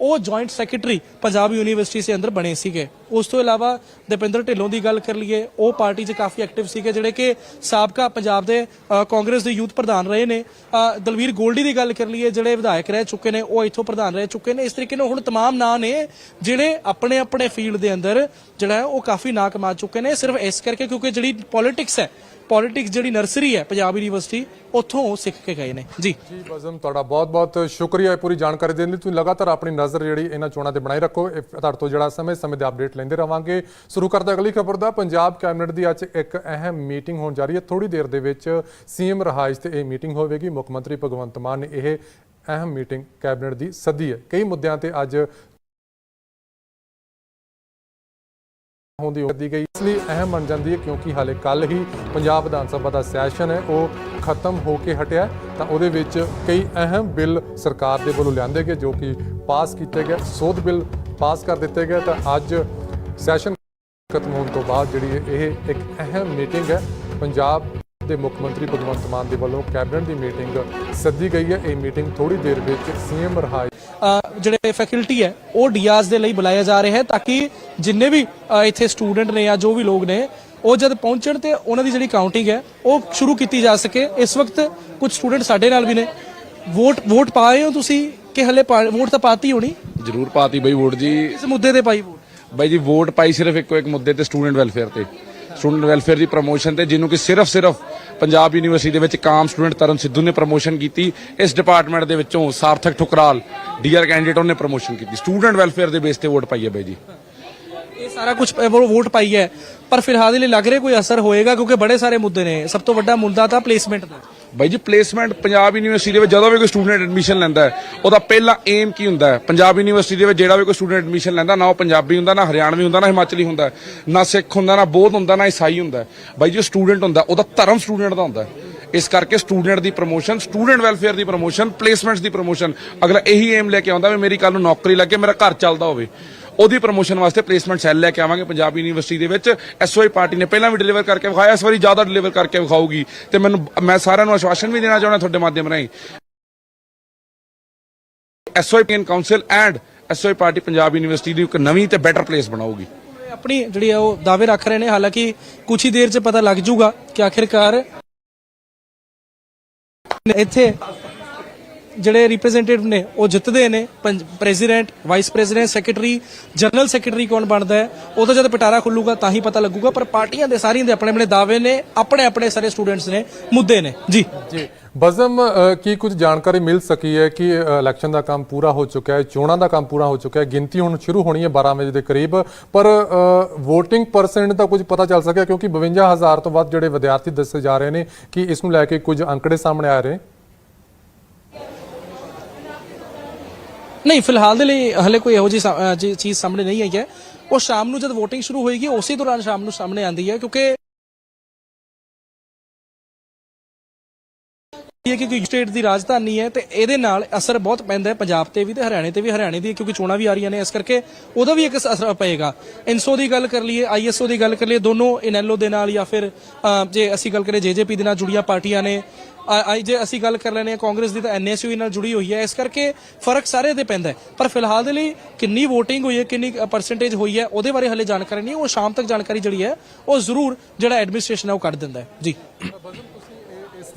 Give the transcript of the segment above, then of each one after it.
ਉਹ joint secretary Punjab university ਦੇ ਅੰਦਰ ਬਣੇ ਸੀਗੇ ਉਸ ਤੋਂ ਇਲਾਵਾ ਦਪਿੰਦਰ ਢਿੱਲੋਂ ਦੀ ਗੱਲ ਕਰ ਲਈਏ ਉਹ ਪਾਰਟੀ 'ਚ ਕਾਫੀ ਐਕਟਿਵ ਸੀਗੇ ਜਿਹੜੇ ਕਿ ਸਾਬਕਾ ਪੰਜਾਬ ਦੇ ਅ, ਕਾਂਗਰਸ ਦੇ ਯੂਥ ਪ੍ਰਧਾਨ ਰਹੇ ਨੇ ਅ, ਦਲਵੀਰ ਗੋਲਡੀ ਦੀ ਗੱਲ ਕਰ ਲਈਏ ਜਿਹੜੇ ਵਿਧਾਇਕ ਰਹਿ ਚੁੱਕੇ ਨੇ ਉਹ ਇੱਥੋਂ ਪ੍ਰਧਾਨ ਰਹਿ ਚੁੱਕੇ ਨੇ ਇਸ ਤਰੀਕੇ ਨਾਲ ਹੁਣ तमाम ਨਾਂ ਨੇ ਜਿਹੜੇ ਆਪਣੇ ਆਪਣੇ ਫੀਲਡ ਦੇ ਅੰਦਰ ਜਿਹੜਾ ਹੈ ਉਹ ਕਾਫੀ ਨਾਂ ਕਮਾ ਚੁੱਕੇ ਨੇ ਸਿਰਫ ਇਸ ਕਰਕੇ ਕਿਉਂਕਿ ਜਿਹੜੀ ਪੋਲਿਟਿਕਸ ਹੈ ਪੋਲਿਟਿਕਸ ਜਿਹੜੀ ਨਰਸਰੀ ਹੈ, ਪੰਜਾਬ ਯੂਨੀਵਰਸਿਟੀ ਉੱਥੋਂ ਉਹ ਸਿੱਖ ਕੇ ਗਏ ਨੇ। ਜੀ। ਜੀ ਬਜ਼ਮ ਤੁਹਾਡਾ ਬਹੁਤ-ਬਹੁਤ ਸ਼ੁਕਰੀਆ ਇਹ ਪੂਰੀ ਜਾਣਕਾਰੀ ਦੇਣ ਲਈ। ਤੁਸੀਂ ਲਗਾਤਾਰ ਆਪਣੀ ਨਜ਼ਰ ਜਿਹੜੀ ਇਹਨਾਂ ਚੋਣਾਂ ਤੇ ਬਣਾਈ ਰੱਖੋ। ਤੁਹਾਡੇ ਤੋਂ ਜਿਹੜਾ ਸਮੇਂ ਸਮੇਂ ਦੇ ਅਪਡੇਟ ਲੈਂਦੇ ਰਵਾਂਗੇ। ਸ਼ੁਰੂ ਕਰਦੇ ਅਗਲੀ ਖਬਰ ਦਾ। ਪੰਜਾਬ ਕੈਬਨਿਟ ਦੀ ਅੱਜ ਇੱਕ ਅਹਿਮ ਮੀਟਿੰਗ ਹੋਣ ਜਾ ਰਹੀ ਹੈ। ਥੋੜੀ ਦੇਰ ਦੇ ਵਿੱਚ ਸੀਐਮ ਰਹਾਇਸ਼ ਤੇ ਇਹ ਮੀਟਿੰਗ ਹੋਵੇਗੀ। ਮੁੱਖ ਮੰਤਰੀ ਭਗਵੰਤ ਮਾਨ ਨੇ ਇਹ ਅਹਿਮ ਮੀਟਿੰਗ ਕੈਬਨਿਟ ਦੀ ਸੱਦੀ ਹੈ। ਕਈ ਮੁੱਦਿਆਂ ਤੇ ਅੱਜ ਹੁੰਦੀ ਹੁੰਦੀ ਗਈ। ਇਸ ਲਈ ਅਹਿਮ ਬਣ ਜਾਂਦੀ ਹੈ ਕਿਉਂਕਿ ਹਾਲੇ ਕੱਲ ਹੀ ਪੰਜਾਬ ਵਿਧਾਨ ਸਭਾ ਦਾ ਸੈਸ਼ਨ ਹੈ ਉਹ ਖਤਮ ਹੋ ਕੇ ਹਟਿਆ ਤਾਂ ਉਹਦੇ ਵਿੱਚ ਕਈ ਅਹਿਮ ਬਿੱਲ ਸਰਕਾਰ ਦੇ ਵੱਲੋਂ ਲਿਆਂਦੇ ਗਏ ਜੋ ਕਿ ਪਾਸ ਕੀਤੇ ਗਏ ਸੋਧ ਬਿੱਲ ਪਾਸ ਕਰ ਦਿੱਤੇ ਗਏ। ਤਾਂ ਅੱਜ ਸੈਸ਼ਨ ਖਤਮ ਹੋਣ ਤੋਂ ਬਾਅਦ ਜਿਹੜੀ ਇਹ- ਇਹ ਇੱਕ ਅਹਿਮ ਮੀਟਿੰਗ ਹੈ। ਪੰਜਾਬ ਦੇ ਮੁੱਖ ਮੰਤਰੀ ਭਗਵੰਤ ਮਾਨ ਦੇ ਵੱਲੋਂ ਕੈਬਨਿਟ ਦੀ ਮੀਟਿੰਗ ਸੱਦੀ ਗਈ ਹੈ। ਇਹ ਮੀਟਿੰਗ ਥੋੜੀ ਦੇਰ ਵਿੱਚ ਸੀਐਮ ਰਹਾਇ ਅ, ਜਿਹੜੇ ਫੈਕਲਟੀ ਹੈ ਉਹ ਡੀਆਰਸ ਦੇ ਲਈ ਬੁਲਾਇਆ ਜਾ ਰਿਹਾ ਹੈ ਤਾਂ ਕਿ ਜਿੰਨੇ ਵੀ ਇੱਥੇ ਸਟੂਡੈਂਟ ਨੇ ਜਾਂ ਜੋ ਵੀ ਲੋਕ ਨੇ ਉਹ ਜਦ ਪਹੁੰਚਣ ਤੇ ਉਹਨਾਂ ਦੀ ਜਿਹੜੀ ਕਾਊਂਟਿੰਗ ਹੈ ਉਹ ਸ਼ੁਰੂ ਕੀਤੀ ਜਾ ਸਕੇ। ਇਸ ਵਕਤ ਕੁਝ ਸਟੂਡੈਂਟ ਸਾਡੇ ਨਾਲ ਵੀ ਨੇ। ਵੋਟ ਵੋਟ ਪਾਏ ਹੋ ਤੁਸੀਂ? ਕਿ ਹਲੇ ਪਾ- ਵੋਟ ਤਾਂ ਪਾਤੀ ਹੋਣੀ? ਜ਼ਰੂਰ ਪਾਤੀ ਬਈ ਵੋਟ ਜੀ। ਇਸ ਮੁੱਦੇ ਤੇ ਪਾਈ ਵੋਟ ਬਾਈ ਜੀ ਵੋਟ ਪਾਈ ਸਿਰਫ ਇੱਕੋ ਇੱਕ ਮੁੱਦੇ ਤੇ ਸਟੂਡੈਂਟ ਵੈਲਫੇਅਰ ਤੇ। ਸਟੂਡੈਂਟ ਵੈਲਫੇਅਰ ਦੀ ਪ੍ਰੋਮੋਸ਼ਨ ਤੇ ਜਿਹਨੂੰ ਕਿ ਸਿਰਫ ਸਿਰਫ ਪੰਜਾਬ ਯੂਨੀਵਰਸਿਟੀ ਦੇ ਵਿੱਚ ਕਾਮ ਸਟੂਡੈਂਟ ਤਰਨ ਸਿੱਧੂ ਨੇ ਪ੍ਰੋਮੋਸ਼ਨ ਕੀਤੀ। ਇਸ ਡਿਪਾਰਟਮੈਂਟ ਦੇ ਵਿੱਚੋਂ ਸਾਰਥਕ ਠੁਕਰਾਲ ਡੀਆਰ ਕੈਂਡੀਡੇਟ ਉਹਨੇ ਪ੍ਰੋਮੋਸ਼ਨ ਕੀਤੀ। ਸਟੂਡੈਂਟ ਵੈਲਫੇਅਰ ਦੇ ਬੇਸ ਤੇ ਵੋਟ ਪਾਈ ਹੈ ਬਾਈ ਜੀ। ਇਹ ਸਾਰਾ ਕੁਝ ਵੋਟ ਪਾਈ ਹੈ। ਪਰ ਫਿਲਹਾਲ ਇਹ ਲੱਗ ਰਿਹਾ ਕੋਈ ਅਸਰ ਹੋਏਗਾ ਕਿਉਂਕਿ ਬੜੇ ਸਾਰੇ ਮੁੱਦੇ ਨੇ। ਸਭ ਤੋਂ ਵੱਡਾ ਮੁੱਦਾ ਤਾਂ ਪਲੇਸਮੈਂਟ ਦਾ। ਬਾਈ ਜੀ ਪਲੇਸਮੈਂਟ ਪੰਜਾਬ ਯੂਨੀਵਰਸਿਟੀ ਦੇ ਵਿੱਚ ਜਦੋਂ ਵੀ ਕੋਈ ਸਟੂਡੈਂਟ ਐਡਮਿਸ਼ਨ ਲੈਂਦਾ ਹੈ, ਉਹਦਾ ਪਹਿਲਾ ਏਮ ਕੀ ਹੁੰਦਾ ਹੈ? ਪੰਜਾਬ ਯੂਨੀਵਰਸਿਟੀ ਦੇ ਵਿੱਚ ਜਿਹੜਾ ਵੀ ਕੋਈ ਸਟੂਡੈਂਟ ਐਡਮਿਸ਼ਨ ਲੈਂਦਾ, ਨਾ ਉਹ ਪੰਜਾਬੀ ਹੁੰਦਾ, ਨਾ ਹਰਿਆਣਵੀ ਹੁੰਦਾ, ਨਾ ਹਿਮਾਚਲੀ ਹੁੰਦਾ, ਨਾ ਸਿੱਖ ਹੁੰਦਾ, ਨਾ ਬੋਧ ਹੁੰਦਾ, ਨਾ ਈਸਾਈ ਹੁੰਦਾ ਬਾਈ ਜੋ ਸਟੂਡੈਂਟ ਹੁੰਦਾ, ਉਹਦਾ ਧਰਮ ਸਟੂਡੈਂਟ ਦਾ ਹੁੰਦਾ ਇਸ ਕਰਕੇ ਸਟੂਡੈਂਟ ਦੀ ਪ੍ਰੋਮੋਸ਼ਨ ਸਟੂਡੈਂਟ ਵੈਲਫੇਅਰ ਦੀ ਪ੍ਰੋਮੋਸ਼ਨ ਪਲੇਸਮੈਂਟਸ ਦੀ ਪ੍ਰੋਮੋਸ਼ਨ ਅਗਲਾ ਇਹੀ ਏਮ ਲੈ ਕੇ ਆਉਂਦਾ ਵੀ ਮੇਰੀ ਕੱਲ ਨੂੰ ਨੌਕਰੀ ਲੱਗੇ, ਮੇਰਾ ਘਰ ਚੱਲਦਾ ਹੋਵੇ। ਉਹਦੀ ਪ੍ਰੋਮੋਸ਼ਨ ਵਾਸਤੇ ਪਲੇਸਮੈਂਟ ਸੈੱਲ ਲੈ ਕੇ ਆਵਾਂਗੇ ਪੰਜਾਬ ਯੂਨੀਵਰਸਿਟੀ ਦੇ ਵਿੱਚ। ਐਸਓਆਈ ਪਾਰਟੀ ਨੇ ਪਹਿਲਾਂ ਵੀ ਡਿਲੀਵਰ ਕਰਕੇ ਵਿਖਾਇਆ, ਇਸ ਵਾਰੀ ਜ਼ਿਆਦਾ ਡਿਲੀਵਰ ਕਰਕੇ ਵਿਖਾਊਗੀ। ਤੇ ਮੈਨੂੰ, ਮੈਂ ਸਾਰਿਆਂ ਨੂੰ ਆਸ਼ਵਾਸਨ ਵੀ ਦੇਣਾ ਚਾਹੁੰਦਾ ਤੁਹਾਡੇ ਮਾਧਿਅਮ ਰਾਹੀਂ। SOI council and SOI party Punjab university ਦੀ ਇੱਕ ਨਵੀਂ ਤੇ ਬੈਟਰ ਪਲੇਸ ਬਣਾਊਗੀ। ਆਪਣੀ ਜਿਹੜੀ ਆ ਉਹ ਦਾਅਵੇ ਰੱਖ ਰਹੇ ਨੇ, ਹਾਲਾਂਕਿ ਕੁਝ ਹੀ ਦੇਰ 'ਚ ਪਤਾ ਲੱਗ ਜਾਊਗਾ ਕਿ ਆਖਿਰਕਾਰ ਇੱਥੇ ਜਿਹੜੇ ਰਿਪਰੈਜ਼ੈਂਟੇਟਿਵ ਨੇ, ਉਹ ਜਿੱਤਦੇ ਨੇ। President vice president secretary general secretary ਕੌਣ ਬਣਦਾ ਹੈ? ਉਹ ਤਾਂ ਜਦ ਪਟਾਰਾ ਖੁੱਲੂਗਾ ਤਾਂ ਹੀ ਪਤਾ ਲੱਗੂਗਾ, ਪਰ ਪਾਰਟੀਆਂ ਦੇ ਸਾਰੀਆਂ ਦੇ ਆਪਣੇ ਆਪਣੇ ਦਾਅਵੇ ਨੇ ਆਪਣੇ ਆਪਣੇ ਸਾਰੇ ਸਟੂਡੈਂਟਸ ਨੇ, ਮੁੱਦੇ ਨੇ। ਜੀ। ਜੀ। ਬਜ਼ਮ ਕੀ ਕੁਝ ਜਾਣਕਾਰੀ ਮਿਲ ਸਕੀ ਹੈ ਕਿ ਇਲੈਕਸ਼ਨ ਦਾ ਕੰਮ ਪੂਰਾ ਹੋ ਚੁੱਕਾ ਹੈ, ਚੋਣਾਂ ਦਾ ਕੰਮ ਪੂਰਾ ਹੋ ਚੁੱਕਾ ਹੈ, ਗਿਣਤੀ ਹੁਣ ਸ਼ੁਰੂ ਹੋਣੀ ਹੈ 12 ਵਜੇ ਦੇ ਕਰੀਬ, ਪਰ VOTING ਪਰਸੈਂਟ ਦਾ ਕੁਝ ਪਤਾ ਚੱਲ ਸਕਿਆ ਕਿਉਂਕਿ 52000 ਤੋਂ ਵੱਧ ਜਿਹੜੇ ਵਿਦਿਆਰਥੀ ਦੱਸੇ ਜਾ ਰਹੇ ਨੇ ਕਿ ਇਸ ਨੂੰ ਲੈ ਕੇ ਕੁਝ ਅੰਕੜੇ ਸਾਹਮਣੇ ਆ ਰਹੇ। ਨਹੀਂ, ਫਿਲਹਾਲ ਦੇ ਲਈ ਹਲੇ ਕੋਈ ਇਹੋ ਜਿਹੀ ਚੀਜ਼ ਸਾਹਮਣੇ ਨਹੀਂ ਆਈ ਹੈ। ਉਹ ਸ਼ਾਮ ਨੂੰ ਜਦ VOTING ਸ਼ੁਰੂ ਹੋਏਗੀ, ਉਸੇ ਦੌਰਾਨ ਸ਼ਾਮ ਨੂੰ ਸਾਹਮਣੇ ਆਂਦੀ ਹੈ, ਕਿਉਂਕਿ ਇਹ ਕਿ ਸਟੇਟ ਦੀ ਰਾਜਧਾਨੀ ਹੈ ਤੇ ਇਹਦੇ ਨਾਲ ਅਸਰ ਬਹੁਤ ਪੈਂਦਾ ਹੈ ਪੰਜਾਬ ਤੇ ਵੀ ਤੇ ਹਰਿਆਣੇ ਤੇ ਵੀ। ਹਰਿਆਣੇ ਦੀ ਕਿਉਂਕਿ ਚੋਣਾਂ ਵੀ ਆ ਰਹੀਆਂ ਨੇ, ਇਸ ਕਰਕੇ ਉਹਦਾ ਵੀ ਇੱਕ ਅਸਰ ਪਏਗਾ। ਇਨਸੋ ਦੀ ਗੱਲ ਕਰ ਲਈਏ ਆਈਐਸਓ ਦੀ ਗੱਲ ਕਰ ਲਈਏ, ਦੋਨੋਂ ਇਨੈਲੋ ਦੇ ਨਾਲ ਜਾਂ ਫਿਰ ਜੇ ਅਸੀਂ ਗੱਲ ਕਰੀਏ ਜੇਜੇਪੀ ਦੇ ਨਾਲ ਜੁੜੀਆਂ ਪਾਰਟੀਆਂ ਨੇ ਆ- ਜੇ ਅਸੀਂ ਗੱਲ ਕਰ ਲੈਨੇ ਆ ਕਾਂਗਰਸ ਦੀ ਤਾਂ ਐਨਐਸਯੂ ਨਾਲ ਜੁੜੀ ਹੋਈ ਹੈ, ਇਸ ਕਰਕੇ ਫ਼ਰਕ ਸਾਰੇ ਦੇ ਪੈਂਦਾ ਹੈ। ਪਰ ਫਿਲਹਾਲ ਦੇ ਲਈ ਕਿੰਨੀ VOTING ਹੋਈ ਹੈ, ਕਿੰਨੀ ਪਰਸੈਂਟੇਜ ਹੋਈ ਹੈ, ਉਹਦੇ ਬਾਰੇ ਹਲੇ ਜਾਣਕਾਰੀ ਨਹੀਂ, ਉਹ ਸ਼ਾਮ ਤੱਕ ਜਾਣਕਾਰੀ ਜਿਹੜੀ ਹੈ, ਉਹ ਜ਼ਰੂਰ ਜਿਹੜਾ ਐਡਮਿਨਿਸਟ੍ਰੇਸ਼ਨ ਹੈ ਉਹ ਕੱਢ ਦਿੰਦਾ ਹੈ। ਜੀ।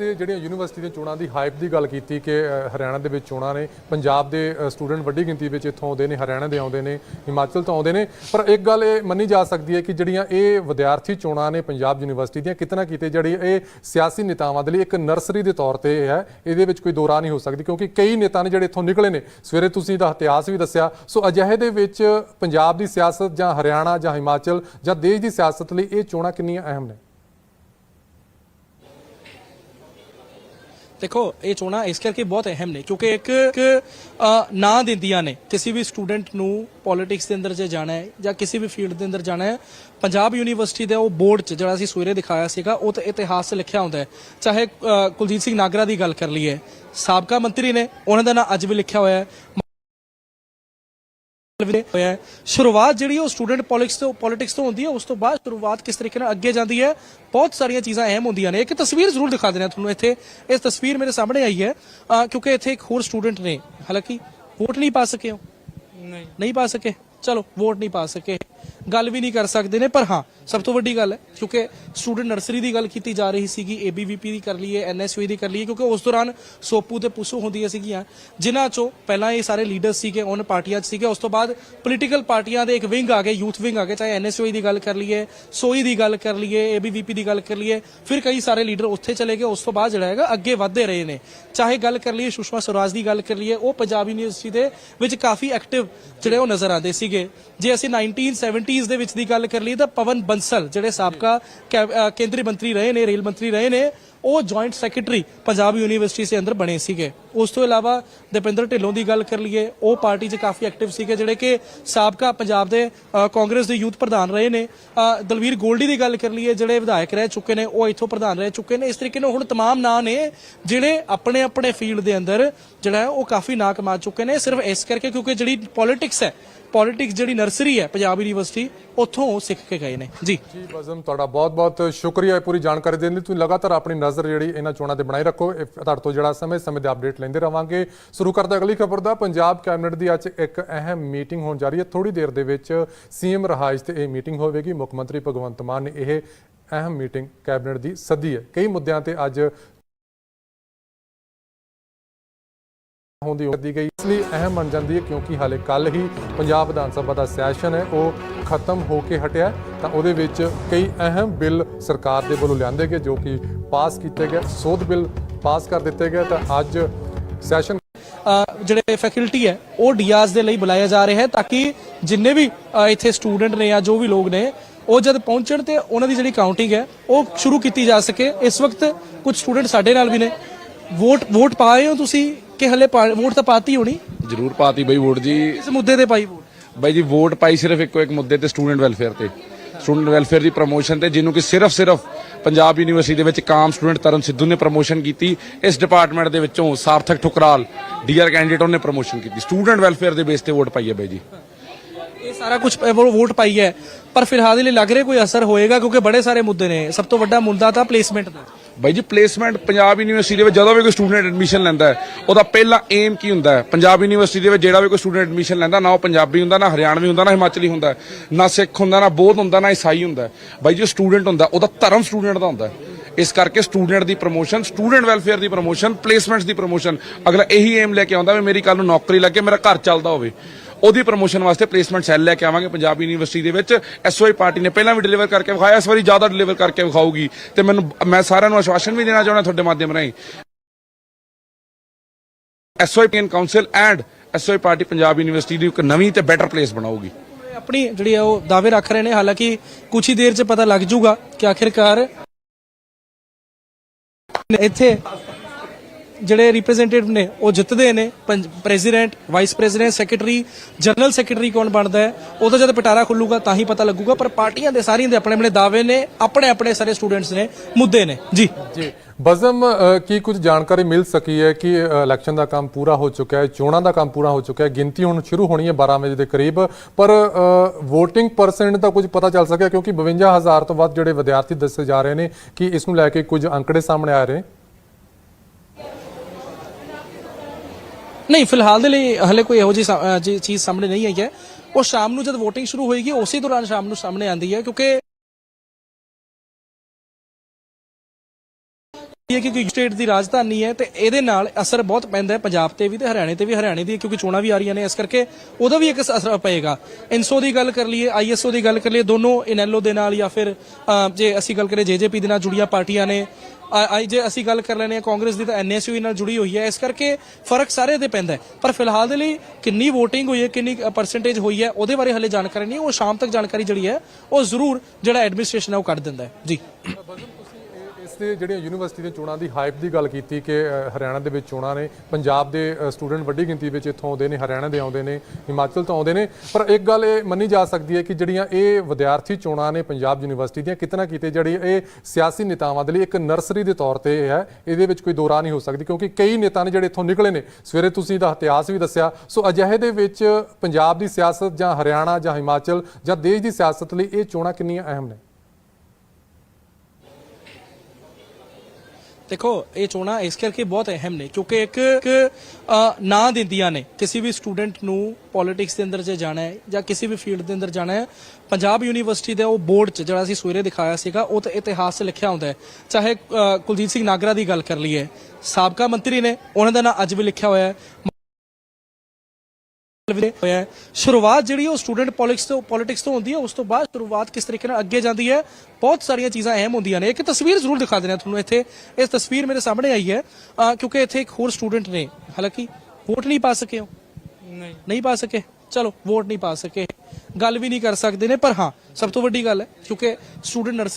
ਇਸ ਜਿਹੜੀਆਂ ਯੂਨੀਵਰਸਿਟੀ ਦੀਆਂ ਚੋਣਾਂ ਦੀ ਹਾਈਪ ਦੀ ਗੱਲ ਕੀਤੀ ਕਿ ਹਰਿਆਣਾ ਦੇ ਵਿੱਚ ਚੋਣਾਂ ਨੇ, ਪੰਜਾਬ ਦੇ ਸਟੂਡੈਂਟ ਵੱਡੀ ਗਿਣਤੀ ਵਿੱਚ ਇੱਥੋਂ ਆਉਂਦੇ ਨੇ, ਹਰਿਆਣਾ ਦੇ ਆਉਂਦੇ ਨੇ, ਹਿਮਾਚਲ ਤੋਂ ਆਉਂਦੇ ਨੇ। ਪਰ ਇੱਕ ਗੱਲ ਇਹ ਮੰਨੀ ਜਾ ਸਕਦੀ ਹੈ ਕਿ ਜਿਹੜੀਆਂ ਇਹ ਵਿਦਿਆਰਥੀ ਚੋਣਾਂ ਨੇ ਪੰਜਾਬ ਯੂਨੀਵਰਸਿਟੀ ਦੀਆਂ, ਕਿਤਨਾ ਕਿਤੇ, ਜਿਹੜੀ ਇਹ ਸਿਆਸੀ ਨੇਤਾਵਾਂ ਦੇ ਲਈ ਇੱਕ ਨਰਸਰੀ ਦੇ ਤੌਰ ਤੇ ਹੈ, ਇਹਦੇ ਵਿੱਚ ਕੋਈ ਦੋਰਾ ਨਹੀਂ ਹੋ ਸਕਦੀ, ਕਿਉਂਕਿ ਕਈ ਨੇਤਾ ਨੇ ਜਿਹੜੇ ਇੱਥੋਂ ਨਿਕਲੇ ਨੇ, ਸਵੇਰੇ ਤੁਸੀਂ ਦਾ ਇਤਿਹਾਸ ਵੀ ਦੱਸਿਆ। ਸੋ ਅਜਿਹੇ ਦੇ ਵਿੱਚ ਪੰਜਾਬ ਦੀ ਸਿਆਸਤ ਜਾਂ ਹਰਿਆਣਾ ਜਾਂ ਹਿਮਾਚਲ ਜਾਂ ਦੇਸ਼ ਦੀ ਸਿਆਸਤ ਲਈ ਇਹ ਚੋਣਾਂ ਕਿੰਨੀਆਂ ਅਹਿਮ ਨੇ? ਦੇਖੋ ਇਹ ਚੋਣਾਂ ਇਸ ਕਰਕੇ ਬਹੁਤ ਅਹਿਮ ਨੇ ਕਿਉਂਕਿ ਇੱਕ ਇੱਕ, ਨਾਂ ਦਿੰਦੀਆਂ ਨੇ। ਕਿਸੇ ਵੀ ਸਟੂਡੈਂਟ ਨੂੰ ਪੋਲਿਟਿਕਸ ਦੇ ਅੰਦਰ ਜੇ ਜਾਣਾ ਹੈ ਜਾਂ ਕਿਸੇ ਵੀ ਫੀਲਡ ਦੇ ਅੰਦਰ ਜਾਣਾ ਹੈ ਪੰਜਾਬ ਯੂਨੀਵਰਸਿਟੀ ਦਾ ਉਹ ਬੋਰਡ 'ਚ ਜਿਹੜਾ ਅਸੀਂ ਸਵੇਰੇ ਦਿਖਾਇਆ ਸੀਗਾ ਉਹ ਤੇ ਇਤਿਹਾਸ 'ਚ ਲਿਖਿਆ ਹੁੰਦਾ ਹੈ। ਚਾਹੇ ਕੁਲਜੀਤ ਸਿੰਘ ਨਾਗਰਾ ਦੀ ਗੱਲ ਕਰ ਲਈਏ ਸਾਬਕਾ ਮੰਤਰੀ ਨੇ ਉਹਨਾਂ ਦਾ ਨਾਂ ਅੱਜ ਵੀ ਲਿਖਿਆ ਹੋਇਆ ਹੈ। ਹੋਇਆ। ਸ਼ੁਰੂਆਤ ਜਿਹੜੀ ਉਹ ਸਟੂਡੈਂਟ ਪੋਲਿਟਿਕਸ ਤੋਂ ਪੋਲਿਟਿਕਸ ਤੋਂ ਹੁੰਦੀ ਹੈ। ਉਸ ਤੋਂ ਬਾਅਦ ਸ਼ੁਰੂਆਤ ਕਿਸ ਤਰੀਕੇ ਨਾਲ ਅੱਗੇ ਜਾਂਦੀ ਹੈ ਬਹੁਤ ਸਾਰੀਆਂ ਚੀਜ਼ਾਂ ਅਹਿਮ ਹੁੰਦੀਆਂ ਨੇ। ਇੱਕ ਤਸਵੀਰ ਜ਼ਰੂਰ ਦਿਖਾ ਦੇਣਾ ਤੁਹਾਨੂੰ ਇੱਥੇ। ਇਸ ਤਸਵੀਰ ਮੇਰੇ ਸਾਹਮਣੇ ਆਈ ਹੈ ਕਿਉਂਕਿ ਇੱਥੇ ਇੱਕ ਹੋਰ ਸਟੂਡੈਂਟ ਨੇ। ਹਾਲਾਂਕਿ ਵੋਟ ਨਹੀਂ ਪਾ ਸਕੇ ਹੋ ਨਹੀਂ। ਨਹੀਂ ਪਾ ਸਕੇ। ਚਲੋ ਵੋਟ ਨਹੀਂ ਪਾ ਸਕੇ। ਗੱਲ ਵੀ ਨਹੀਂ ਕਰ ਸਕਦੇ ਨੇ, ਪਰ ਹਾਂ, ਸਭ ਤੋਂ ਵੱਡੀ ਗੱਲ ਹੈ, ਕਿਉਂਕਿ ਸਟੂਡੈਂਟ ਨਰਸਰੀ ਦੀ ਗੱਲ ਕੀਤੀ ਜਾ ਰਹੀ ਸੀਗੀ ਏਬੀਵੀਪੀ ਦੀ ਕਰ ਲਈਏ ਐਨਐਸਯੂ ਦੀ ਕਰ ਲਈਏ, ਕਿਉਂਕਿ ਉਸ ਦੌਰਾਨ ਸੋਪੂ ਤੇ ਪੁਸੂ ਹੁੰਦੀਆਂ ਸੀਗੀਆਂ, ਜਿਨ੍ਹਾਂ ਚੋਂ ਪਹਿਲਾਂ ਇਹ ਸਾਰੇ ਲੀਡਰ ਸੀਗੇ, ਉਹਨਾਂ ਪਾਰਟੀਆਂ 'ਚ ਸੀਗੇ, ਉਸ ਤੋਂ ਬਾਅਦ ਪੋਲੀਟੀਕਲ ਪਾਰਟੀਆਂ ਦੇ ਇੱਕ ਵਿੰਗ ਆ ਗਏ ਯੂਥ ਵਿੰਗ ਆ ਗਏ, ਚਾਹੇ ਐਨਐਸਯੂ ਦੀ ਗੱਲ ਕਰ ਲਈਏ, ਸੋਈ ਦੀ ਗੱਲ ਕਰ ਲਈਏ ਏਬੀਵੀਪੀ ਦੀ ਗੱਲ ਕਰ ਲਈਏ, ਫਿਰ ਕਈ ਸਾਰੇ ਲੀਡਰ ਉੱਥੇ ਚਲੇ ਗਏ, ਉਸ ਤੋਂ ਬਾਅਦ ਜਿਹੜਾ ਹੈਗਾ, ਅੱਗੇ ਵਧਦੇ ਰਹੇ ਨੇ। ਚਾਹੇ ਗੱਲ ਕਰ ਲਈਏ ਸੁਸ਼ਮਾ ਸਵਰਾਜ ਦੀ ਗੱਲ ਕਰ ਲਈਏ, ਉਹ ਪੰਜਾਬ ਯੂਨੀਵਰਸਿਟੀ ਦੇ ਵਿੱਚ ਕਾਫੀ ਐਕਟਿਵ ਜਿਹੜੇ ਉਹ ਨਜ਼ਰ ਆਉਂਦੇ ਸੀਗੇ। ਜੇ ਅਸੀਂ 1970s ਦੇ ਵਿੱਚ ਦੀ ਗੱਲ ਕਰ ਲਈਏ ਤਾਂ ਪਵਨ ਬੰਸਲ ਜਿਹੜੇ ਸਾਬਕਾ ਕੈ- ਅਹ ਕੇਂਦਰੀ ਮੰਤਰੀ ਰਹੇ ਨੇ ਰੇਲ ਮੰਤਰੀ ਰਹੇ ਨੇ ਉਹ ਜੁਆਇੰਟ ਸੈਕਟਰੀ ਪੰਜਾਬ ਯੂਨੀਵਰਸਿਟੀ ਦੇ ਅੰਦਰ ਬਣੇ ਸੀਗੇ ਉਸ ਤੋਂ ਇਲਾਵਾ ਦਪਿੰਦਰ ਢਿੱਲੋਂ ਦੀ ਗੱਲ ਕਰ ਲਈਏ ਉਹ ਪਾਰਟੀ 'ਚ ਕਾਫੀ ਐਕਟਿਵ ਸੀਗੇ ਜਿਹੜੇ ਕਿ ਸਾਬਕਾ ਪੰਜਾਬ ਦੇ ਅਹ, ਕਾਂਗਰਸ ਦੇ ਯੂਥ ਪ੍ਰਧਾਨ ਰਹੇ ਨੇ ਅਹ, ਦਲਵੀਰ ਗੋਲਡੀ ਦੀ ਗੱਲ ਕਰ ਲਈਏ ਜਿਹੜੇ ਵਿਧਾਇਕ ਰਹਿ ਚੁੱਕੇ ਨੇ ਉਹ ਇੱਥੋਂ ਪ੍ਰਧਾਨ ਰਹਿ ਚੁੱਕੇ ਨੇ ਇਸ ਤਰੀਕੇ ਨਾਲ ਹੁਣ तमाम ਨਾਂ ਨੇ ਜਿਹੜੇ ਆਪਣੇ ਆਪਣੇ ਫੀਲਡ ਦੇ ਅੰਦਰ ਜਿਹੜਾ ਹੈ ਉਹ ਕਾਫੀ ਨਾਂ ਕਮਾ ਚੁੱਕੇ ਨੇ ਸਿਰਫ ਇਸ ਕਰਕੇ ਕਿਉਂਕਿ ਜਿਹੜੀ ਪੋਲਿਟਿਕਸ ਹੈ ਪੋਲਿਟਿਕਸ ਜਿਹੜੀ ਨਰਸਰੀ ਹੈ, ਪੰਜਾਬ ਯੂਨੀਵਰਸਿਟੀ ਉੱਥੋਂ ਸਿੱਖ ਕੇ ਗਏ ਨੇ। ਜੀ। ਜੀ ਬਜ਼ਮ ਤੁਹਾਡਾ ਬਹੁਤ-ਬਹੁਤ ਸ਼ੁਕਰੀਆ, ਇਹ ਪੂਰੀ ਜਾਣਕਾਰੀ ਦੇਣ ਲਈ। ਤੁਸੀਂ ਲਗਾਤਾਰ ਆਪਣੀ ਨਜ਼ਰ ਜਿਹੜੀ ਇਹਨਾਂ ਚੋਣਾਂ ਤੇ ਬਣਾਈ ਰੱਖੋ। ਤੁਹਾਡੇ ਤੋਂ ਜਿਹੜਾ ਸਮੇਂ ਸਮੇਂ ਦੇ ਅਪਡੇਟ ਲੈਂਦੇ ਰਵਾਂਗੇ। ਸ਼ੁਰੂ ਕਰਦੇ ਅਗਲੀ ਖਬਰ ਦਾ। ਪੰਜਾਬ ਕੈਬਨਿਟ ਦੀ ਅੱਜ ਇੱਕ ਅਹਿਮ ਮੀਟਿੰਗ ਹੋਣ ਜਾ ਰਹੀ ਹੈ। ਥੋੜੀ ਦੇਰ ਦੇ ਵਿੱਚ ਸੀਐਮ ਰਹਾਇਸ਼ ਤੇ ਇਹ ਮੀਟਿੰਗ ਹੋਵੇਗੀ। ਮੁੱਖ ਮੰਤਰੀ ਭਗਵੰਤ ਮਾਨ ਨੇ ਇਹ ਅਹਿਮ ਮੀਟਿੰਗ ਕੈਬਨਿਟ ਦੀ ਸੱਦੀ ਹੈ। ਕਈ ਮੁੱਦਿਆਂ ਤੇ ਅੱਜ ਹੁੰਦੀ ਹੁੰਦੀ ਗਈ। ਇਸ ਲਈ ਅਹਿਮ ਬਣ ਜਾਂਦੀ ਹੈ ਕਿਉਂਕਿ ਹਾਲੇ ਕੱਲ ਹੀ ਪੰਜਾਬ ਵਿਧਾਨ ਸਭਾ ਦਾ ਸੈਸ਼ਨ ਹੈ, ਉਹ ਖਤਮ ਹੋ ਕੇ ਹਟਿਆ ਤਾਂ ਉਹਦੇ ਵਿੱਚ ਕਈ ਅਹਿਮ ਬਿੱਲ ਸਰਕਾਰ ਦੇ ਵੱਲੋਂ ਲਿਆਂਦੇ ਗਏ, ਜੋ ਕਿ ਪਾਸ ਕੀਤੇ ਗਏ, ਸੋਧ ਬਿੱਲ ਪਾਸ ਕਰ ਦਿੱਤੇ ਗਏ। ਤਾਂ ਅੱਜ ਸੈਸ਼ਨ ਜਿਹੜੇ ਫੈਕਲਟੀ ਹੈ, ਉਹ ਡੀਆਰਸ ਦੇ ਲਈ ਬੁਲਾਇਆ ਜਾ ਰਿਹਾ ਹੈ ਤਾਂ ਕਿ ਜਿੰਨੇ ਵੀ ਇੱਥੇ ਸਟੂਡੈਂਟ ਨੇ ਜਾਂ ਜੋ ਵੀ ਲੋਕ ਨੇ, ਉਹ ਜਦ ਪਹੁੰਚਣ ਤੇ ਉਹਨਾਂ ਦੀ ਜਿਹੜੀ ਕਾਊਂਟਿੰਗ ਹੈ, ਉਹ ਸ਼ੁਰੂ ਕੀਤੀ ਜਾ ਸਕੇ। ਇਸ ਵਕਤ ਕੁਝ ਸਟੂਡੈਂਟ ਸਾਡੇ ਨਾਲ ਵੀ ਨੇ। ਵੋਟ ਵੋਟ ਪਾਏ ਹੋ ਤੁਸੀਂ? ਕਿ ਹਲੇ ਵੋਟ ਤਾਂ ਪਾਤੀ ਹੋਣੀ। ਜ਼ਰੂਰ ਪਾਤੀ ਬਈ ਵੋਟ ਜੀ। ਇਸ ਮੁੱਦੇ ਤੇ ਪਾਈ ਵੋਟ। ਬਾਈ ਜੀ ਵੋਟ ਪਾਈ ਸਿਰਫ ਇੱਕੋ ਇੱਕ ਮੁੱਦੇ ਤੇ ਸਟੂਡੈਂਟ ਵੈਲਫੇਅਰ ਤੇ। ਸਟੂਡੈਂਟ ਵੈਲਫੇਅਰ ਦੀ ਪ੍ਰੋਮੋਸ਼ਨ ਤੇ ਜਿਹਨੂੰ ਕਿ ਸਿਰਫ ਸਿਰਫ ਪੰਜਾਬ ਯੂਨੀਵਰਸਿਟੀ ਦੇ ਵਿੱਚ ਕਾਮ ਸਟੂਡੈਂਟ ਤਰਨ ਸਿੱਧੂ ਨੇ ਪ੍ਰੋਮੋਸ਼ਨ ਕੀਤੀ। ਇਸ ਡਿਪਾਰਟਮੈਂਟ ਦੇ ਵਿੱਚੋਂ ਸਾਰਥਕ ਠੁਕਰਾਲ ਡੀਆਰ ਕੈਂਡੀਡੇਟ ਉਹਨੇ ਪ੍ਰੋਮੋਸ਼ਨ ਕੀਤੀ। ਸਟੂਡੈਂਟ ਵੈਲਫੇਅਰ ਦੇ ਬੇਸ ਤੇ ਵੋਟ ਪਾਈ ਹੈ ਬਾਈ ਜੀ। ਇਹ ਸਾਰਾ ਕੁਝ ਵੋਟ ਪਾਈ ਹੈ। ਪਰ ਫਿਲਹਾਲ ਇਹ ਲੱਗ ਰਿਹਾ ਕੋਈ ਅਸਰ ਹੋਏਗਾ ਕਿਉਂਕਿ ਬੜੇ ਸਾਰੇ ਮੁੱਦੇ ਨੇ। ਸਭ ਤੋਂ ਵੱਡਾ ਮੁੱਦਾ ਤਾਂ ਪਲੇਸਮੈਂਟ ਦਾ। ਬਾਈ ਜੀ ਪਲੇਸਮੈਂਟ ਪੰਜਾਬ ਯੂਨੀਵਰਸਿਟੀ ਦੇ ਵਿੱਚ ਜਦੋਂ ਵੀ ਕੋਈ ਸਟੂਡੈਂਟ ਐਡਮਿਸ਼ਨ ਲੈਂਦਾ ਹੈ, ਉਹਦਾ ਪਹਿਲਾ ਏਮ ਕੀ ਹੁੰਦਾ ਹੈ? ਪੰਜਾਬ ਯੂਨੀਵਰਸਿਟੀ ਦੇ ਵਿੱਚ ਜਿਹੜਾ ਵੀ ਕੋਈ ਸਟੂਡੈਂਟ ਐਡਮਿਸ਼ਨ ਲੈਂਦਾ, ਨਾ ਉਹ ਪੰਜਾਬੀ ਹੁੰਦਾ, ਨਾ ਹਰਿਆਣਵੀ ਹੁੰਦਾ, ਨਾ ਹਿਮਾਚਲੀ ਹੁੰਦਾ ਨਾ ਸਿੱਖ ਹੁੰਦਾ, ਨਾ ਬੋਧ ਹੁੰਦਾ, ਨਾ ਈਸਾਈ ਹੁੰਦਾ ਬਾਈ ਜੀ ਸਟੂਡੈਂਟ ਹੁੰਦਾ, ਉਹਦਾ ਧਰਮ ਸਟੂਡੈਂਟ ਦਾ ਹੁੰਦਾ ਇਸ ਕਰਕੇ ਸਟੂਡੈਂਟ ਦੀ ਪ੍ਰੋਮੋਸ਼ਨ ਸਟੂਡੈਂਟ ਵੈਲਫੇਅਰ ਦੀ ਪ੍ਰੋਮੋਸ਼ਨ ਪਲੇਸਮੈਂਟਸ ਦੀ ਪ੍ਰੋਮੋਸ਼ਨ ਅਗਲਾ ਇਹੀ ਏਮ ਲੈ ਕੇ ਆਉਂਦਾ ਵੀ ਮੇਰੀ ਕੱਲ ਨੂੰ ਨੌਕਰੀ ਲੱਗੇ, ਮੇਰਾ ਘਰ ਚੱਲਦਾ ਹੋਵੇ। ਉਹਦੀ ਪ੍ਰੋਮੋਸ਼ਨ ਵਾਸਤੇ ਪਲੇਸਮੈਂਟ ਸੈੱਲ ਲੈ ਕੇ ਆਵਾਂਗੇ ਪੰਜਾਬ ਯੂਨੀਵਰਸਿਟੀ ਦੇ ਵਿੱਚ। ਐਸਓਆਈ ਪਾਰਟੀ ਨੇ ਪਹਿਲਾਂ ਵੀ ਡਿਲੀਵਰ ਕਰਕੇ ਵਿਖਾਇਆ, ਇਸ ਵਾਰੀ ਜ਼ਿਆਦਾ ਡਿਲੀਵਰ ਕਰਕੇ ਵਿਖਾਊਗੀ। ਤੇ ਮੈਨੂੰ, ਮੈਂ ਸਾਰਿਆਂ ਨੂੰ ਆਸ਼ਵਾਸਨ ਵੀ ਦੇਣਾ ਚਾਹੁੰਦਾ ਤੁਹਾਡੇ ਮਾਧਿਅਮ ਰਾਹੀਂ। SOI council and SOI party Punjab university ਦੀ ਇੱਕ ਨਵੀਂ ਤੇ ਬੈਟਰ ਪਲੇਸ ਬਣਾਉਗੀ ਆਪਣੀ ਜਿਹੜੀ ਆ ਉਹ ਦਾਅਵੇ ਰੱਖ ਰਹੇ ਨੇ, ਹਾਲਾਂਕਿ ਕੁਝ ਹੀ ਦੇਰ 'ਚ ਪਤਾ ਲੱਗ ਜਾਊਗਾ ਕਿ ਆਖਿਰਕਾਰ ਇੱਥੇ ਜਿਹੜੇ ਰਿਪਰੈਜ਼ੈਂਟੇਟਿਵ ਨੇ, ਉਹ ਜਿੱਤਦੇ ਨੇ। President vice president secretary general secretary ਕੌਣ ਬਣਦਾ ਹੈ? ਉਹ ਤਾਂ ਜਦ ਪਿਟਾਰਾ ਖੁੱਲੂਗਾ ਤਾਂ ਹੀ ਪਤਾ ਲੱਗੂਗਾ, ਪਰ ਪਾਰਟੀਆਂ ਦੇ ਸਾਰੀਆਂ ਦੇ ਆਪਣੇ ਆਪਣੇ ਦਾਅਵੇ ਨੇ, ਆਪਣੇ ਆਪਣੇ ਸਾਰੇ ਸਟੂਡੈਂਟਸ ਨੇ, ਮੁੱਦੇ ਨੇ। ਜੀ। ਜੀ। ਬਜ਼ਮ ਕੀ ਕੁਝ ਜਾਣਕਾਰੀ ਮਿਲ ਸਕੀ ਹੈ ਕਿ ਇਲੈਕਸ਼ਨ ਦਾ ਕੰਮ ਪੂਰਾ ਹੋ ਚੁੱਕਾ ਹੈ, ਚੋਣਾਂ ਦਾ ਕੰਮ ਪੂਰਾ ਹੋ ਚੁੱਕਾ ਹੈ, ਗਿਣਤੀ ਹੁਣ ਸ਼ੁਰੂ ਹੋਣੀ ਹੈ 12 ਵਜੇ ਦੇ ਕਰੀਬ, ਪਰ VOTING ਪਰਸੈਂਟ ਦਾ ਕੁਝ ਪਤਾ ਚੱਲ ਸਕਿਆ ਕਿਉਂਕਿ 52000 ਤੋਂ ਵੱਧ ਜਿਹੜੇ ਵਿਦਿਆਰਥੀ ਦੱਸੇ ਜਾ ਰਹੇ ਨੇ ਕਿ ਇਸ ਨੂੰ ਲੈ ਕੇ ਕੁਝ ਅੰਕੜੇ ਸਾਹਮਣੇ ਆ ਰਹੇ। ਨਹੀਂ, ਫਿਲਹਾਲ ਦੇ ਲਈ ਹਲੇ ਕੋਈ ਇਹੋ ਜਿਹੀ ਚੀਜ਼ ਸਾਹਮਣੇ ਨਹੀਂ ਆਈ ਹੈ। ਉਹ ਸ਼ਾਮ ਨੂੰ ਜਦ VOTING ਸ਼ੁਰੂ ਹੋਏਗੀ, ਉਸੇ ਦੌਰਾਨ ਸ਼ਾਮ ਨੂੰ ਸਾਹਮਣੇ ਆਂਦੀ ਹੈ, ਕਿਉਂਕਿ ਇਹ ਕਿਉਂਕਿ ਸਟੇਟ ਦੀ ਰਾਜਧਾਨੀ ਹੈ ਤੇ ਇਹਦੇ ਨਾਲ ਅਸਰ ਬਹੁਤ ਪੈਂਦਾ ਹੈ ਪੰਜਾਬ ਤੇ ਵੀ ਤੇ ਹਰਿਆਣੇ ਤੇ ਵੀ, ਹਰਿਆਣੇ ਦੀ, ਕਿਉਂਕਿ ਚੋਣਾਂ ਵੀ ਆ ਰਹੀਆਂ ਨੇ। ਇਸ ਕਰਕੇ ਉਹਦਾ ਵੀ ਇੱਕ ਅਸਰ ਪਏਗਾ। ਇਨਸੋ ਦੀ ਗੱਲ ਕਰ ਲਈਏ ਆਈਐਸਓ ਦੀ ਗੱਲ ਕਰ ਲਈਏ, ਦੋਨੋਂ ਇਨੈਲੋ ਦੇ ਨਾਲ ਜਾਂ ਫਿਰ ਜੇ ਅਸੀਂ ਗੱਲ ਕਰੀਏ ਜੇਜੇਪੀ ਦੇ ਨਾਲ ਜੁੜੀਆਂ ਪਾਰਟੀਆਂ ਨੇ ਆ- ਆਈ ਜੇ ਅਸੀਂ ਗੱਲ ਕਰ ਲੈਨੇ ਆ ਕਾਂਗਰਸ ਦੀ ਤਾਂ ਐਨਐਸਯੂ ਨਾਲ ਜੁੜੀ ਹੋਈ ਹੈ। ਇਸ ਕਰਕੇ ਫ਼ਰਕ ਸਾਰੇ ਦੇ ਪੈਂਦਾ ਪਰ ਫਿਲਹਾਲ ਦੇ ਲਈ ਕਿੰਨੀ VOTING ਹੋਈ ਹੈ, ਕਿੰਨੀ ਪਰਸੈਂਟੇਜ ਹੋਈ ਹੈ, ਉਹਦੇ ਬਾਰੇ ਹਲੇ ਜਾਣਕਾਰੀ ਨਹੀਂ ਉਹ ਸ਼ਾਮ ਤੱਕ ਜਾਣਕਾਰੀ ਜਿਹੜੀ ਹੈ, ਉਹ ਜ਼ਰੂਰ ਜਿਹੜਾ ਐਡਮਿਨਿਸਟ੍ਰੇਸ਼ਨ ਹੈ, ਉਹ ਕੱਢ ਦਿੰਦਾ ਹੈ। ਜੀ। ਇਸ ਦੇ ਜਿਹੜੀਆਂ ਯੂਨੀਵਰਸਿਟੀ ਦੀਆਂ ਚੋਣਾਂ ਦੀ ਹਾਈਪ ਦੀ ਗੱਲ ਕੀਤੀ ਕਿ ਹਰਿਆਣਾ ਦੇ ਵਿੱਚ ਚੋਣਾਂ ਨੇ, ਪੰਜਾਬ ਦੇ ਸਟੂਡੈਂਟ ਵੱਡੀ ਗਿਣਤੀ ਵਿੱਚ ਇੱਥੋਂ ਆਉਂਦੇ ਨੇ, ਹਰਿਆਣਾ ਦੇ ਆਉਂਦੇ ਨੇ, ਹਿਮਾਚਲ ਤੋਂ ਆਉਂਦੇ ਨੇ। ਪਰ ਇੱਕ ਗੱਲ ਇਹ ਮੰਨੀ ਜਾ ਸਕਦੀ ਹੈ ਕਿ ਜਿਹੜੀਆਂ ਇਹ ਵਿਦਿਆਰਥੀ ਚੋਣਾਂ ਨੇ ਪੰਜਾਬ ਯੂਨੀਵਰਸਿਟੀ ਦੀਆਂ, ਕਿਤਨਾ ਕਿਤੇ, ਜਿਹੜੀ ਇਹ ਸਿਆਸੀ ਨੇਤਾਵਾਂ ਦੇ ਲਈ ਇੱਕ ਨਰਸਰੀ ਦੇ ਤੌਰ ਤੇ ਹੈ, ਇਹਦੇ ਵਿੱਚ ਕੋਈ ਦੋਰਾ ਨਹੀਂ ਹੋ ਸਕਦੀ, ਕਿਉਂਕਿ ਕਈ ਨੇਤਾ ਨੇ ਜਿਹੜੇ ਇੱਥੋਂ ਨਿਕਲੇ ਨੇ, ਸਵੇਰੇ ਤੁਸੀਂ ਦਾ ਇਤਿਹਾਸ ਵੀ ਦੱਸਿਆ। ਸੋ ਅਜਿਹੇ ਦੇ ਵਿੱਚ ਪੰਜਾਬ ਦੀ ਸਿਆਸਤ ਜਾਂ ਹਰਿਆਣਾ ਜਾਂ ਹਿਮਾਚਲ ਜਾਂ ਦੇਸ਼ ਦੀ ਸਿਆਸਤ ਲਈ ਇਹ ਚੋਣਾਂ ਕਿੰਨੀਆਂ ਅਹਿਮ ਨੇ? ਦੇਖੋ ਇਹ ਚੋਣਾਂ ਇਸ ਕਰਕੇ ਬਹੁਤ ਅਹਿਮ ਨੇ ਕਿਉਂਕਿ ਇੱਕ ਇੱਕ, ਨਾਂ ਦਿੰਦੀਆਂ ਨੇ। ਕਿਸੇ ਵੀ ਸਟੂਡੈਂਟ ਨੂੰ ਪੋਲਿਟਿਕਸ ਦੇ ਅੰਦਰ ਜੇ ਜਾਣਾ ਹੈ ਜਾਂ ਕਿਸੇ ਵੀ ਫੀਲਡ ਦੇ ਅੰਦਰ ਜਾਣਾ ਹੈ ਪੰਜਾਬ ਯੂਨੀਵਰਸਿਟੀ ਦੇ ਉਹ ਬੋਰਡ 'ਚ ਜਿਹੜਾ ਅਸੀਂ ਸਵੇਰੇ ਦਿਖਾਇਆ ਸੀਗਾ ਉਹ ਤੇ ਇਤਿਹਾਸ 'ਚ ਲਿਖਿਆ ਹੁੰਦਾ ਹੈ। ਚਾਹੇ ਅ, ਕੁਲਜੀਤ ਸਿੰਘ ਨਾਗਰਾ ਦੀ ਗੱਲ ਕਰ ਲਈਏ ਸਾਬਕਾ ਮੰਤਰੀ ਨੇ ਉਹਨਾਂ ਦਾ ਨਾਂ ਅੱਜ ਵੀ ਲਿਖਿਆ ਹੋਇਆ ਹੈ। ਹੋਇਆ ਹੈ। ਸ਼ੁਰੂਆਤ ਜਿਹੜੀ ਉਹ ਸਟੂਡੈਂਟ ਪੋਲਿਟਿਕਸ ਤੋਂ ਪੋਲਿਟਿਕਸ ਤੋਂ ਹੁੰਦੀ ਹੈ ਉਸ ਤੋਂ ਬਾਅਦ ਸ਼ੁਰੂਆਤ ਕਿਸ ਤਰੀਕੇ ਨਾਲ ਅੱਗੇ ਜਾਂਦੀ ਹੈ ਬਹੁਤ ਸਾਰੀਆਂ ਚੀਜ਼ਾਂ ਅਹਿਮ ਹੁੰਦੀਆਂ ਨੇ। ਇੱਕ ਤਸਵੀਰ ਜ਼ਰੂਰ ਦਿਖਾ ਦੇਣਾ ਤੁਹਾਨੂੰ ਇੱਥੇ। ਇਸ ਤਸਵੀਰ ਮੇਰੇ ਸਾਹਮਣੇ ਆਈ ਹੈ ਕਿਉਂਕਿ ਇੱਥੇ ਇੱਕ ਹੋਰ ਸਟੂਡੈਂਟ ਨੇ। ਹਾਲਾਂਕਿ ਵੋਟ ਨਹੀਂ ਪਾ ਸਕੇ ਹੋ ਨਹੀਂ। ਨਹੀਂ ਪਾ ਸਕੇ। ਚਲੋ ਵੋਟ ਨਹੀਂ ਪਾ ਸਕੇ। ਗੱਲ ਵੀ ਨਹੀਂ ਕਰ ਸਕਦੇ ਨੇ ਪਰ ਹਾਂ ਸਭ ਤੋਂ ਵੱਡੀ ਗੱਲ ਹੈ ਕਿਉਂਕਿ ਸਟੂਡੈਂਟ ਨਰਸਰੀ